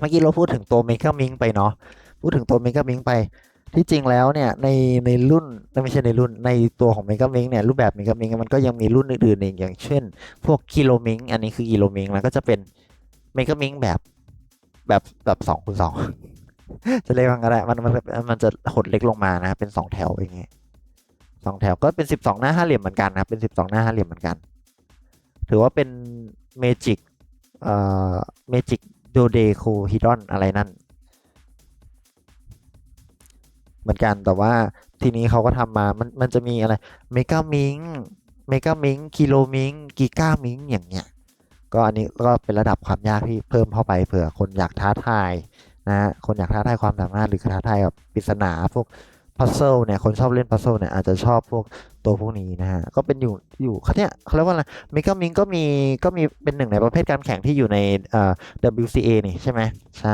เมื่อกี้เราพูดถึงตัวเมกามิงไปเนาะพูดถึงตัวเมกามิงไป ที่จริงแล้วเนี่ยในในรุ่นไม่ใช่ในรุ่นในตัวของเมกามิงเนี่ยรูปแบบเมกามิงมันก็ยังมีรุ่นอื่นๆอีกอย่างเช่น พวกกิโลมิงอันนี้คือกิโลมิงแล้วก็จะเป็นเมกามิงแบบแบบแบบสองคูณสองจะเรียกว่าไงก็ได้มันมันมันจะหดเล็กลงมานะครับเป็นสองแถวอย่างเงี้ยสองแถวก็เป็นสิบสองหน้าห้าเหลี่ยมเหมือนกันนะเป็นสิบสองหน้าห้าเหลี่ยมเหมือนกัน ถือว่าเป็นเมจิกเอ่อเมจิก โดเดโคฮิดอนอะไรนั่น เหมือนกันแต่ว่าทีนี้เขาก็ทำมา มันมันจะมีอะไรเมกามิงเมกามิงกิโลมิงกิก้ามิงอย่างเงี้ย ก็อันนี้ก็เป็นระดับความยากที่เพิ่มเข้าไปเผื่อคนอยากท้าทายนะฮะคนอยากท้าทายความสามารถหรือท้าทายแบบปริศนาพวก พัซเซิลเนี่ยคนชอบเล่นพัซเซิลเนี่ยอาจจะชอบพวกตัวพวกนี้นะฮะก็เป็นอยู่อยู่เขาเนี่ยเขาเรียกว่าอะไรมิกามิงก็มีก็มีเป็นหนึ่งในประเภทการแข่งที่อยู่ในเอ่อ WCA นี่ใช่ไหมใช่